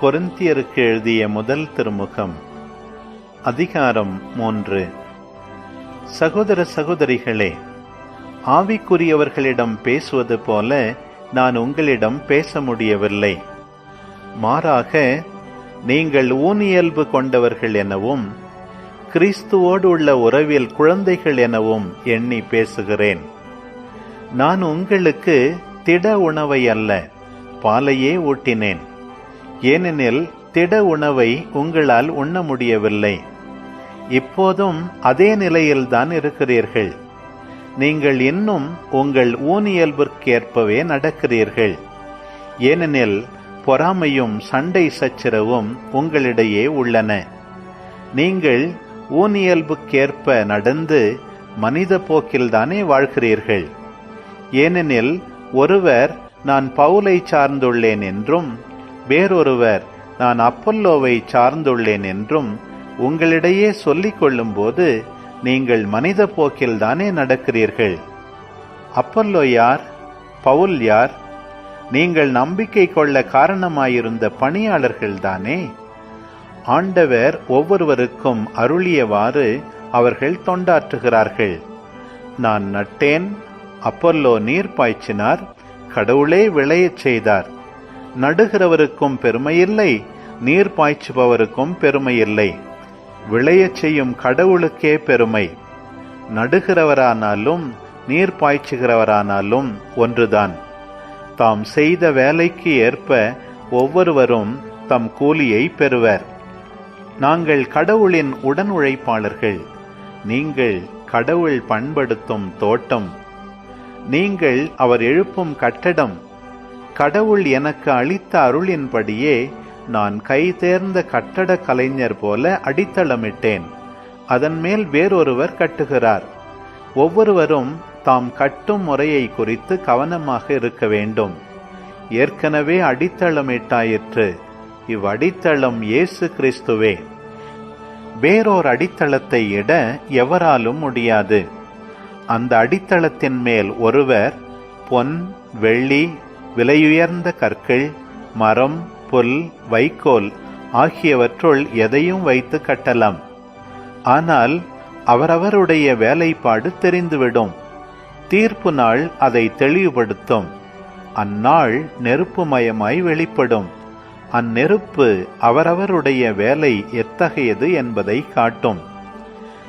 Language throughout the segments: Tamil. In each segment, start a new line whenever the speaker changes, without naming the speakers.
கொரிந்தியருக்கு எழுதிய முதல் திருமுகம் அதிகாரம் மூன்று. சகோதர சகோதரிகளே ஆவிக்குரியவர்களிடம் பேசுவது போல நான் உங்களிடம் பேச முடியவில்லை. மாறாக நீங்கள் ஊனியல்பு கொண்டவர்கள் எனவும் கிறிஸ்துவோடு உள்ள உறவில் குழந்தைகள் எனவும் எண்ணி பேசுகிறேன். நான் உங்களுக்கு திட உணவை அல்ல பாலையே ஊட்டினேன். ஏனெனில் திட உணவை உங்களால் உண்ண முடியவில்லை இப்போதும் அதே நிலையில்தான் இருக்கிறீர்கள். நீங்கள் இன்னும் உங்கள் ஊனியல்பிற்கேற்பவே நடக்கிறீர்கள். ஏனெனில் பொறாமையும் சண்டை சச்சரவும் உங்களிடையே உள்ளன. நீங்கள் ஊனியல்புக்கேற்ப நடந்து மனித போக்கில்தானே வாழ்கிறீர்கள். ஏனெனில் ஒருவர் நான் பவுலை சார்ந்துள்ளேன் என்றும் வேறொருவர் நான் அப்பல்லோவை சார்ந்துள்ளேன் என்றும் உங்களிடையே சொல்லிக் கொள்ளும்போது நீங்கள் மனித போக்கில்தானே நடக்கிறீர்கள்? அப்பல்லோ யார்? பவுல் யார்? நீங்கள் நம்பிக்கை கொள்ள காரணமாயிருந்த பணியாளர்கள்தானே? ஆண்டவர் ஒவ்வொருவருக்கும் அருளியவாறு அவர்கள் தொண்டாற்றுகிறார்கள். நான் நட்டேன் அப்பல்லோ நீர் பாய்ச்சினார் கடவுளே விளையச் செய்தார். நடுகிறவருக்கும் பெருமையில்லை நீர் பாய்ச்சுபவருக்கும் பெருமையில்லை. விளையச் செய்யும் கடவுளுக்கே பெருமை. நடுகிறவரானாலும் நீர் பாய்ச்சுகிறவரானாலும் ஒன்றுதான். தாம் செய்த வேலைக்கு ஏற்ப ஒவ்வொருவரும் தம் கூலியை பெறுவர். நாங்கள் கடவுளின் உடன் உழைப்பாளர்கள். நீங்கள் கடவுள் பண்படுத்தும் தோட்டம். நீங்கள் அவர் எழுப்பும் கட்டடம். கடவுள் எனக்கு அளித்த அருளின்படியே நான் கைதேர்ந்த கட்டட கலைஞர் போல அடித்தளமிட்டேன். அதன் மேல் வேறொருவர் கட்டுகிறார். ஒவ்வொருவரும் தாம் கட்டும் முறையை குறித்து கவனமாக இருக்க வேண்டும். ஏற்கனவே அடித்தளமிட்டாயிற்று. இவ்வடித்தளம் இயேசு கிறிஸ்துவே. வேறோர் அடித்தளத்தை இட எவராலும் முடியாது. அந்த அடித்தளத்தின் மேல் ஒருவர் பொன் வெள்ளி விலையுயர்ந்த கற்கள் மரம் புல் வைக்கோல் ஆகியவற்றுள் எதையும் வைத்து கட்டலாம். ஆனால் அவரவருடைய வேலைப்பாடு தெரிந்துவிடும். தீர்ப்பு நாள் அதை தெளிவுபடுத்தும். அந்நாள் நெருப்புமயமாய் வெளிப்படும். அந்நெருப்பு அவரவருடைய வேலை எத்தகையது என்பதை காட்டும்.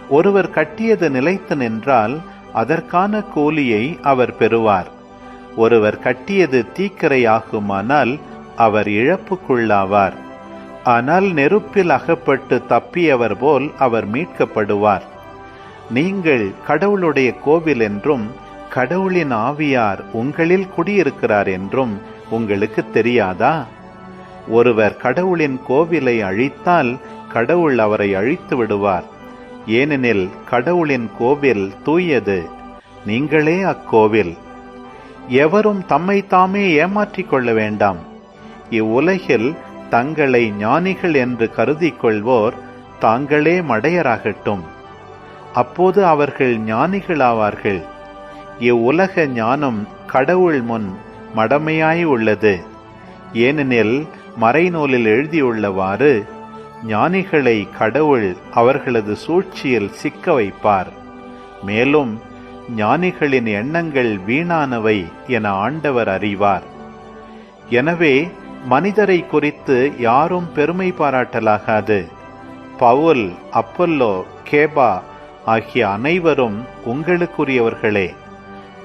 ஒருவர் கட்டியது நிலைத்து நின்றால் அதற்கான கூலியை அவர் பெறுவார். ஒருவர் கட்டியது தீக்கரையாகுமானால் அவர் இழப்புக்குள்ளாவார். ஆனால் நெருப்பில் அகப்பட்டு தப்பியவர் போல் அவர் மீட்கப்படுவார். நீங்கள் கடவுளுடைய கோவில் என்றும் கடவுளின் ஆவியார் உங்களில் குடியிருக்கிறார் என்றும் உங்களுக்கு தெரியாதா? ஒருவர் கடவுளின் கோவிலை அழித்தால் கடவுள் அவரை அழித்து விடுவார். ஏனெனில் கடவுளின் கோவில் தூயது. நீங்களே அக்கோவில். எவரும் தம்மை தாமே ஏமாற்றிக் கொள்ள வேண்டாம். இவ்வுலகில் தங்களை ஞானிகள் என்று கருதி கொள்வோர் தாங்களே மடையராகட்டும். அப்போது அவர்கள் ஞானிகளாவார்கள். இவ்வுலக ஞானம் கடவுள் முன் மடமையாய் உள்ளது. ஏனெனில் மறைநூலில் எழுதியுள்ளவாறு ஞானிகளை கடவுள் அவர்களது சூழ்ச்சியில் சிக்க வைப்பார். மேலும் ஞானிகளின் எண்ணங்கள் வீணானவை என ஆண்டவர் அறிவார். எனவே மனிதரை குறித்து யாரும் பெருமை பாராட்டலாகாது. பவுல் அப்பல்லோ கேபா ஆகிய அனைவரும் உங்களுக்குரியவர்களே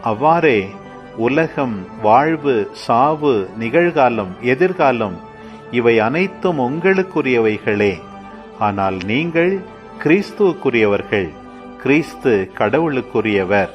அவ்வாறே உலகம் வாழ்வு சாவு நிகழ்காலம் எதிர்காலம் இவை அனைத்தும் உங்களுக்குரியவைகளே. ஆனால் நீங்கள் கிறிஸ்துவுக்குரியவர்கள். கிறிஸ்து கடவுளுக்குரியவர்.